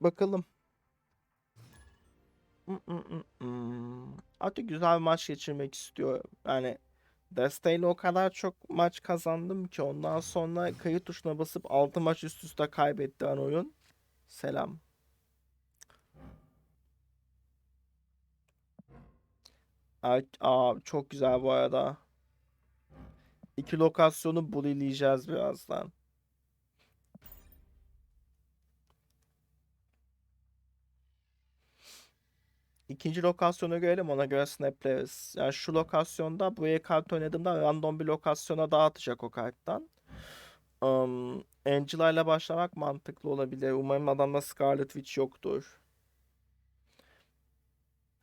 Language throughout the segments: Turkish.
Bakalım. Artık güzel bir maç geçirmek istiyorum. Yani desteğiyle o kadar çok maç kazandım ki ondan sonra kayıt tuşuna basıp 6 maç üst üste kaybettiren oyun. Selam. Aa, çok güzel bu arada. İki lokasyonu bully'leyeceğiz birazdan. İkinci lokasyonu görelim ona göre snapleriz. Yani şu lokasyonda buraya kart oynadığımda random bir lokasyona dağıtacak o karttan. Um, Angela ile başlamak mantıklı olabilir. Umarım adamda Scarlet Witch yoktur.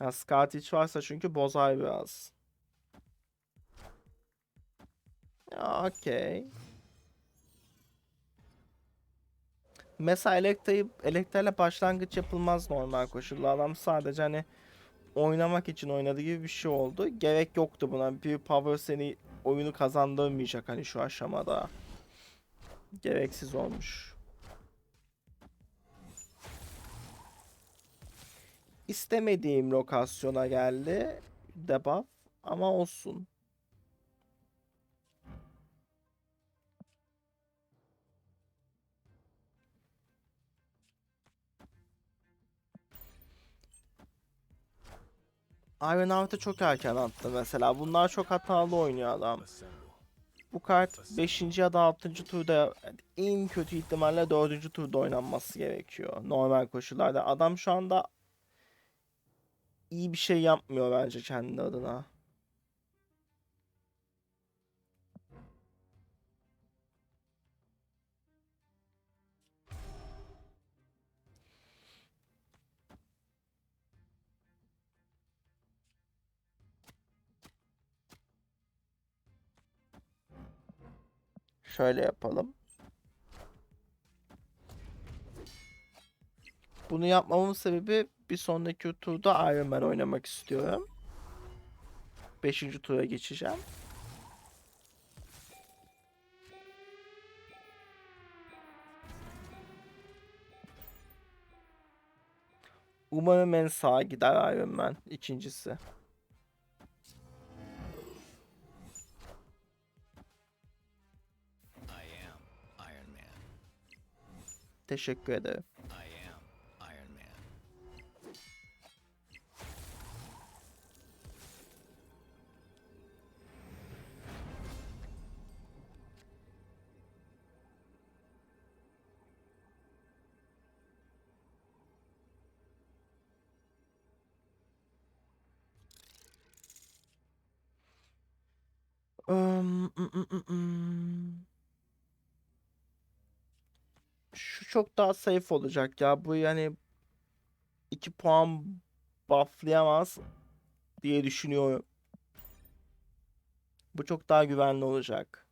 Ya Scarlet Witch varsa çünkü bozar biraz. Okey. Mesela Elektra'yı Elektra'yla başlangıç yapılmaz normal koşulda. Adam sadece hani oynamak için oynadığı gibi bir şey oldu. Gerek yoktu buna. Bir power seni oyunu kazandırmayacak hani şu aşamada. Gereksiz olmuş. İstemediğim lokasyona geldi. Debuff ama olsun. Iron Heart'ı çok erken attı mesela. Bunlar çok hatalı oynuyor adam. Bu kart 5. ya da 6. turda en kötü ihtimalle 4. turda oynanması gerekiyor. Normal koşullarda. Adam şu anda iyi bir şey yapmıyor bence kendi adına. Şöyle yapalım. Bunu yapmamın sebebi bir sonraki turda Iron Man oynamak istiyorum. 5. tura geçeceğim. Umarım en sağa gider Iron Man ikincisi. Teşekkür ederim. I am Iron Man. Im, Şu çok daha safe olacak ya. Bu yani 2 puan bufflayamaz diye düşünüyorum. Bu çok daha güvenli olacak.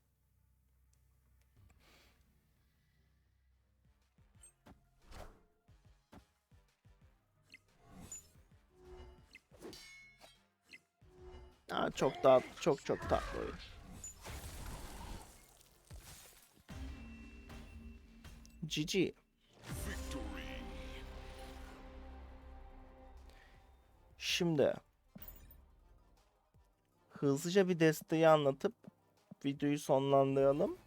Aa, çok daha çok çok tatlı oyun. GG. Şimdi hızlıca bir desteği anlatıp videoyu sonlandıralım.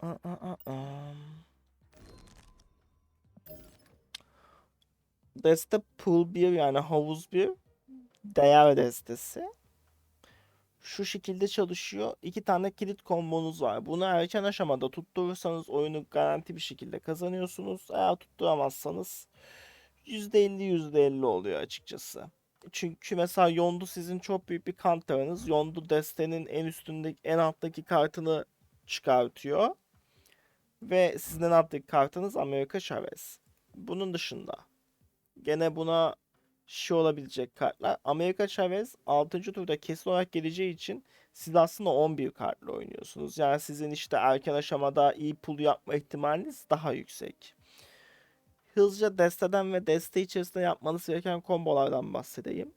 Aa, aa, aa. Deste pool 1 yani havuz 1 değer destesi. Şu şekilde çalışıyor. İki tane kilit kombonuz var. Bunu erken aşamada tutturursanız oyunu garanti bir şekilde kazanıyorsunuz. Eğer tutturamazsanız %50 %50 oluyor açıkçası. Çünkü mesela Yondu sizin çok büyük bir counter'ınız. Yondu destenin en üstündeki en alttaki kartını çıkartıyor. Ve sizin en alttaki kartınız Amerika Chavez. Bunun dışında gene buna şey olabilecek kartlar. Amerika Chavez 6. turda kesin olarak geleceği için siz aslında 11 kartla oynuyorsunuz. Yani sizin işte erken aşamada iyi pull yapma ihtimaliniz daha yüksek. Hızlıca desteden ve deste içerisinde yapmanız gereken kombolardan bahsedeyim.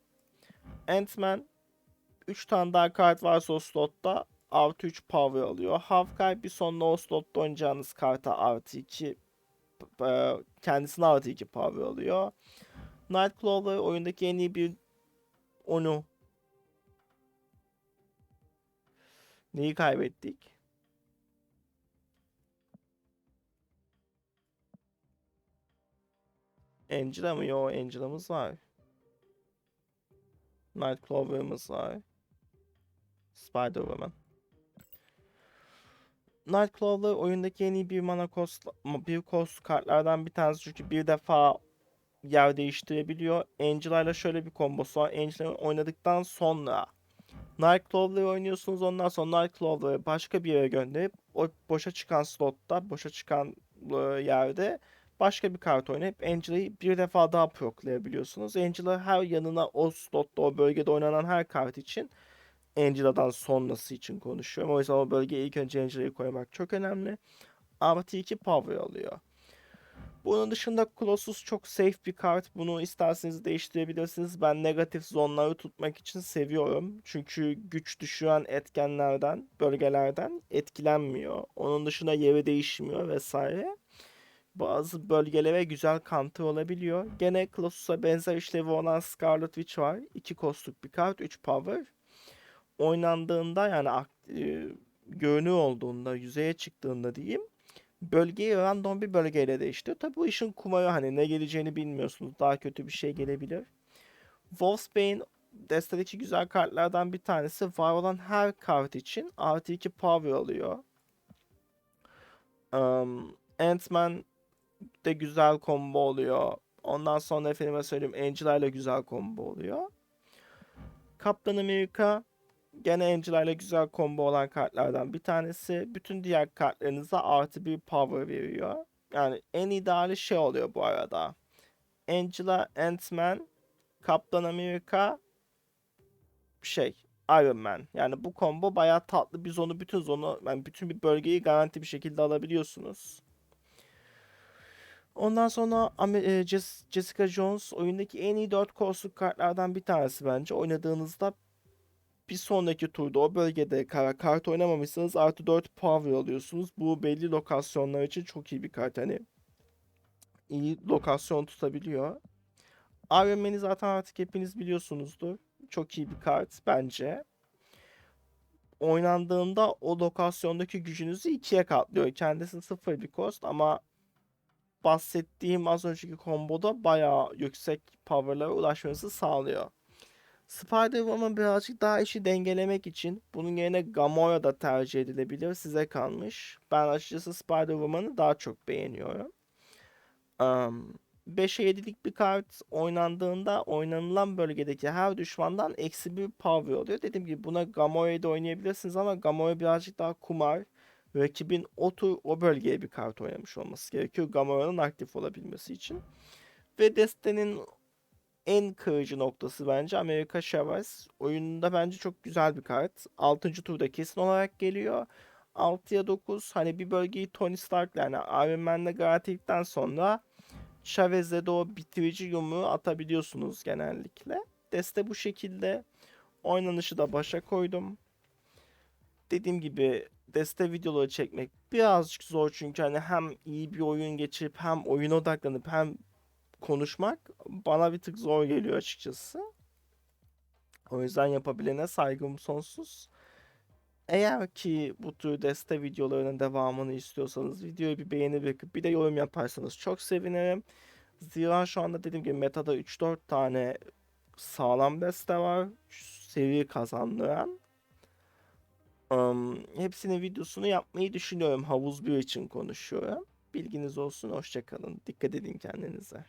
Ant-Man 3 tane daha kart varsa o slotta artı 3 power alıyor. Hawkeye bir sonunda o slotta oynayacağınız karta artı 2 e, kendisine artı 2 power alıyor. Nightcrawler oyundaki en iyi bir onu Neyi kaybettik? Angela mı? Yo Angela'mız var. Nightcrawler'ımız var. Spider-Woman. Nightcrawler oyundaki en iyi bir mana cost, bir cost kartlardan bir tanesi çünkü bir defa yer değiştirebiliyor. Angela ile şöyle bir kombosu var. Angela oynadıktan sonra Nightcrawler'ı oynuyorsunuz ondan sonra Nightcrawler'ı başka bir yere gönderip o boşa çıkan slotta, boşa çıkan e, yerde başka bir kart oynayıp Angela'yı bir defa daha proklayabiliyorsunuz. Angela her yanına o slotta, o bölgede oynanan her kart için Angela'dan sonrası için konuşuyorum. O yüzden o bölgeye ilk önce Angela'yı koymak çok önemli. Artı 2 power alıyor. Bunun dışında Colossus çok safe bir kart. Bunu isterseniz değiştirebilirsiniz. Ben negatif zonları tutmak için seviyorum. Çünkü güç düşüren etkenlerden, bölgelerden etkilenmiyor. Onun dışında yeri değişmiyor vesaire. Bazı bölgelere güzel counter olabiliyor. Gene Colossus'a benzer işlevi olan Scarlet Witch var. 2 kostluk bir kart, 3 power. Oynandığında yani ak- e, görünür olduğunda, yüzeye çıktığında diyeyim bölgeyi random bir bölgeyle değiştiriyor. Tabi bu işin kumarı hani ne geleceğini bilmiyorsunuz. Daha kötü bir şey gelebilir. Wolfsbane destedeki güzel kartlardan bir tanesi. Var olan her kart için artı 2 power alıyor. Um, Ant-Man de güzel combo oluyor. Ondan sonra efendime söyleyeyim Angela ile güzel combo oluyor. Kaptan Amerika gene Angela ile güzel combo olan kartlardan bir tanesi. Bütün diğer kartlarınıza artı bir power veriyor. Yani en ideali şey oluyor bu arada. Angela, Ant-Man, Kaptan Amerika, şey Iron Man. Yani bu combo bayağı tatlı bir zonu bütün zonu yani bütün bir bölgeyi garanti bir şekilde alabiliyorsunuz. Ondan sonra e, Jess- Jessica Jones oyundaki en iyi 4 kostluk kartlardan bir tanesi bence. Oynadığınızda bir sonraki turda o bölgede kara kart oynamamışsanız artı 4 power alıyorsunuz. Bu belli lokasyonlar için çok iyi bir kart. Hani iyi lokasyon tutabiliyor. Iron Man'i zaten artık hepiniz biliyorsunuzdur. Çok iyi bir kart bence. Oynandığında o lokasyondaki gücünüzü ikiye katlıyor. Kendisi sıfır bir cost ama bahsettiğim az önceki komboda bayağı yüksek power'lara ulaşmanızı sağlıyor. Spider-Woman birazcık daha işi dengelemek için bunun yerine Gamora da tercih edilebilir. Size kalmış. Ben açıkçası Spider-Woman'ı daha çok beğeniyorum. Um, 5'e 7'lik bir kart oynandığında oynanılan bölgedeki her düşmandan eksi bir power oluyor. Dediğim gibi buna Gamora'yı da oynayabilirsiniz ama Gamora birazcık daha kumar. Rakibin o tur o bölgeye bir kart oynamış olması gerekiyor Gamora'nın aktif olabilmesi için. Ve destenin en kırıcı noktası bence Amerika Chavez. Oyununda bence çok güzel bir kart. 6. turda kesin olarak geliyor. 6'ya 9 hani bir bölgeyi Tony Stark yani Iron Man'le garantiledikten sonra Chavez'e de o bitirici yumruğu atabiliyorsunuz genellikle. Deste bu şekilde. Oynanışı da başa koydum. Dediğim gibi deste videoları çekmek birazcık zor çünkü hani hem iyi bir oyun geçirip hem oyuna odaklanıp hem konuşmak bana bir tık zor geliyor açıkçası. O yüzden yapabilene saygım sonsuz. Eğer ki bu tür deste videolarının devamını istiyorsanız videoyu bir beğeni bırakıp bir de yorum yaparsanız çok sevinirim. Zira şu anda dediğim gibi metada 3-4 tane sağlam deste var. Seviye kazandıran. Um, hepsinin videosunu yapmayı düşünüyorum. Havuz 1 için konuşuyorum. Bilginiz olsun. Hoşçakalın. Dikkat edin kendinize.